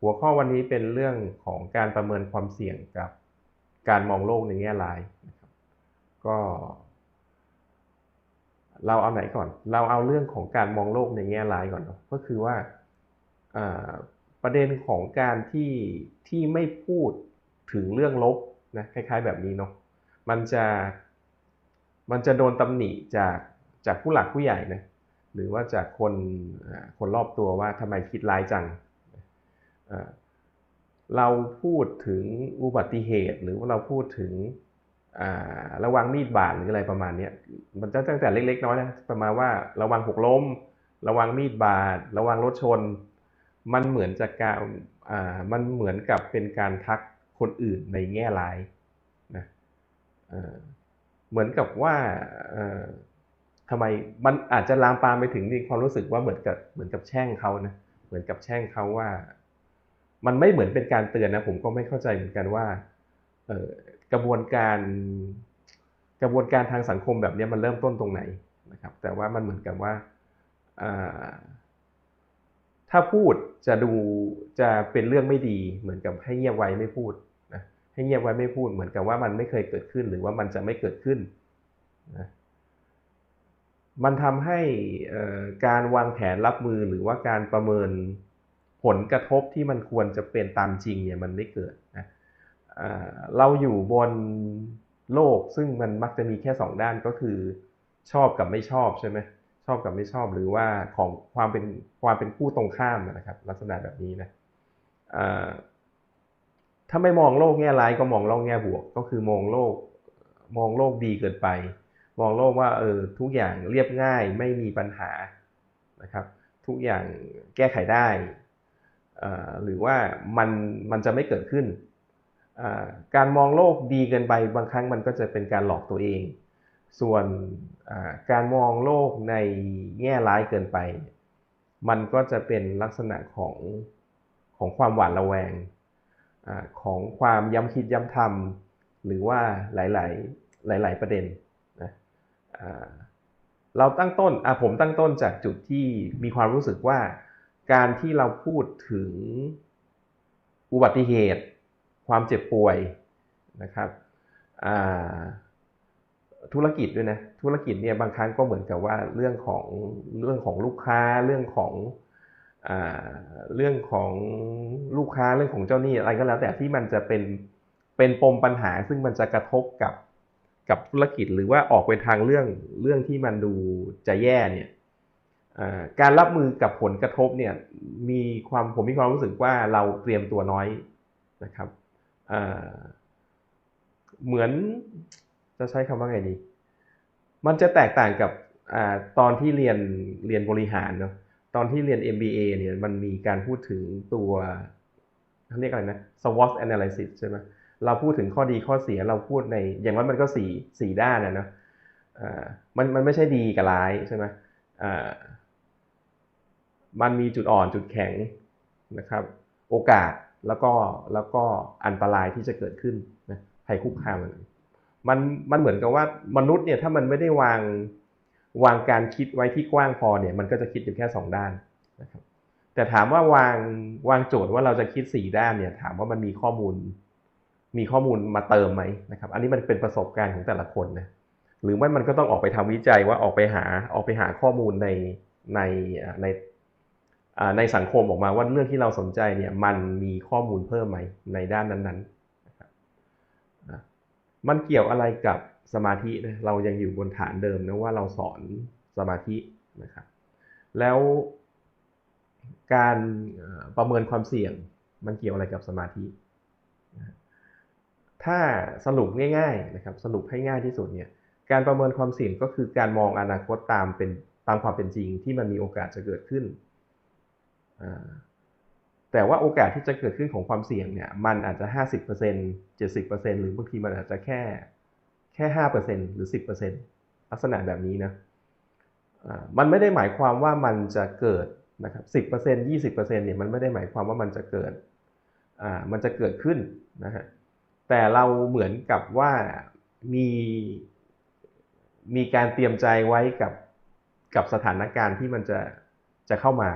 หัวข้อวันนี้เป็นเรื่องของการประเมินความเสี่ยงกับการมองโลกในแง่ร้ายนะครับก็ เราเอาไหนก่อน เราเอาเรื่องของการมองโลกในแง่ร้ายก่อนเนาะก็คือว่าประเด็นของการที่ที่ไม่พูดถึงเรื่องลบนะคล้าย ๆ แบบนี้เนาะมันจะมันจะโดนตำหนิจากจากผู้หลักผู้ใหญ่นะหรือว่าจากคนคนรอบตัวว่าทำไมคิดร้ายจัง เราพูดถึงอุบัติเหตุ หรือว่าเราพูดถึงระวังมีดบาดหรืออะไรประมาณนี้มันจะตั้งแต่เล็ก ๆ น้อยนะประมาณว่าระวังหกล้ม ระวังมีดบาดระวังรถชน มันเหมือนจะการมันเหมือนกับเป็นการทักคนอื่นในแง่ร้ายนะเหมือนกับว่าทำไมมันอาจจะลามปามไปถึงความรู้สึกว่าเหมือนกับเหมือนกับแช่งเขานะเหมือนกับแช่งเขาว่า มันไม่เหมือนเป็นการเตือนนะผมก็ไม่เข้าใจเหมือนกันว่ากระบวนการ กระบวนการทางสังคมแบบนี้มันเริ่มต้นตรงไหนนะครับ แต่ว่ามันเหมือนกับว่าถ้าพูดจะดูจะเป็นเรื่องไม่ดี เหมือนกับให้เงียบไว้ไม่พูดนะให้เงียบไว้ไม่พูด เหมือนกับว่ามันไม่เคยเกิดขึ้นหรือว่ามันจะไม่เกิดขึ้นนะมันทำให้การวางแผนรับมือหรือว่าการประเมิน ผลกระทบที่มันควรจะเป็นตามจริงเนี่ยมันไม่เกิดนะเราอยู่บนโลกซึ่งมันมักจะมีแค่สองด้านก็คือชอบกับไม่ชอบใช่ไหมชอบกับไม่ชอบหรือว่าของความเป็นความเป็นคู่ตรงข้ามนะครับ ลักษณะแบบนี้นะถ้าไม่มองโลกแง่ร้ายก็มองโลกแง่บวก ก็คือมองโลกมองโลกดีเกินไป มองโลกว่าเออทุกอย่างเรียบง่ายไม่มีปัญหานะครับ ทุกอย่างแก้ไขได้ หรือว่ามันมันจะไม่เกิดขึ้น การมองโลกดีเกินไปบางครั้งมันก็จะเป็นการหลอกตัวเอง ส่วนการมองโลกในแง่ร้ายเกินไป มันก็จะเป็นลักษณะของของความหวาดระแวงอของความย้ำคิดย้ำทำหรือว่าหลาย ๆ หลาย ๆ ประเด็นนะเราตั้งต้นผมตั้งต้นจากจุดที่มีความรู้สึกว่า การที่เราพูดถึงอุบัติเหตุ ความเจ็บป่วยนะครับธุรกิจด้วยนะธุรกิจเนี่ยบางครั้งก็เหมือนกับว่าเรื่องของเรื่องของลูกค้าเรื่องของเรื่องของลูกค้าเรื่องของเจ้าหนี้อะไรก็แล้ว แต่ที่มันจะเป็นเป็นปมปัญหา ซึ่งมันจะกระทบกับกับธุรกิจหรือว่าออกไปทางเรื่องเรื่องที่มันดูจะแย่เนี่ย การรับมือกับผลกระทบเนี่ยมีความผมมีความรู้สึกว่าเราเตรียมตัวน้อยนะครับเหมือนจะใช้คำว่าไงดีมันจะแตกต่างกับอตอนที่เรียนเรียนบริหารเนาะตอนที่เรียน MBA เนี่ยมันมีการพูดถึงตัวเขาเรียกอะไรนะ SWOT analysis ใช่ไหมเราพูดถึงข้อดีข้อเสียเราพูดในอย่างนั้นมันก็สี่สี่ด้านนะเนาะมันมันไม่ใช่ดีกับร้ายใช่ไหม มันมีจุดอ่อนจุดแข็งนะครับ โอกาสแล้วก็แล้วก็อันตรายที่จะเกิดขึ้นนะภัยคุกคามมันมันเหมือนกับว่ามนุษย์เนี่ยถ้ามันไม่ได้วางวางการคิดไว้ที่กว้างพอเนี่ยมันก็จะคิดอยู่แค่สองด้านนะครับแต่ถามว่าวางวางโจทย์ว่าเราจะคิดสี่ด้านเนี่ยถามว่ามันมีข้อมูล มีข้อมูลมาเติมไหมนะครับ อันนี้มันเป็นประสบการณ์ของแต่ละคนนะหรือไม่มันก็ต้องออกไปทำวิจัยว่าออกไปหาออกไปหาข้อมูลในในใน ในสังคมออกมาว่าเรื่องที่เราสนใจเนี่ยมันมีข้อมูลเพิ่มไหมในด้านนั้นๆนะครับมันเกี่ยวอะไรกับสมาธินะเรายังอยู่บนฐานเดิมนะว่าเราสอนสมาธินะครับแล้วการประเมินความเสี่ยงมันเกี่ยวอะไรกับสมาธิ ถ้าสรุปง่ายๆนะครับสรุปให้ง่ายที่สุดเนี่ยการประเมินความเสี่ยงก็คือการมองอนาคตตามเป็นตามความเป็นจริงที่มันมีโอกาสจะเกิดขึ้น แต่ว่าโอกาสที่จะเกิดขึ้นของความเสี่ยงเนี่ยมันอาจจะ 50% 70%หรือบางทีมันอาจจะแค่แค่5%หรือ 10%ลักษณะแบบนี้นะมันไม่ได้หมายความว่ามันจะเกิดนะครับ10% 20%เนี่ยมันไม่ได้หมายความว่ามันจะเกิดมันจะเกิดขึ้นนะฮะแต่เราเหมือนกับว่ามีมีการเตรียมใจไว้กับกับสถานการณ์ที่มันจะจะเข้ามา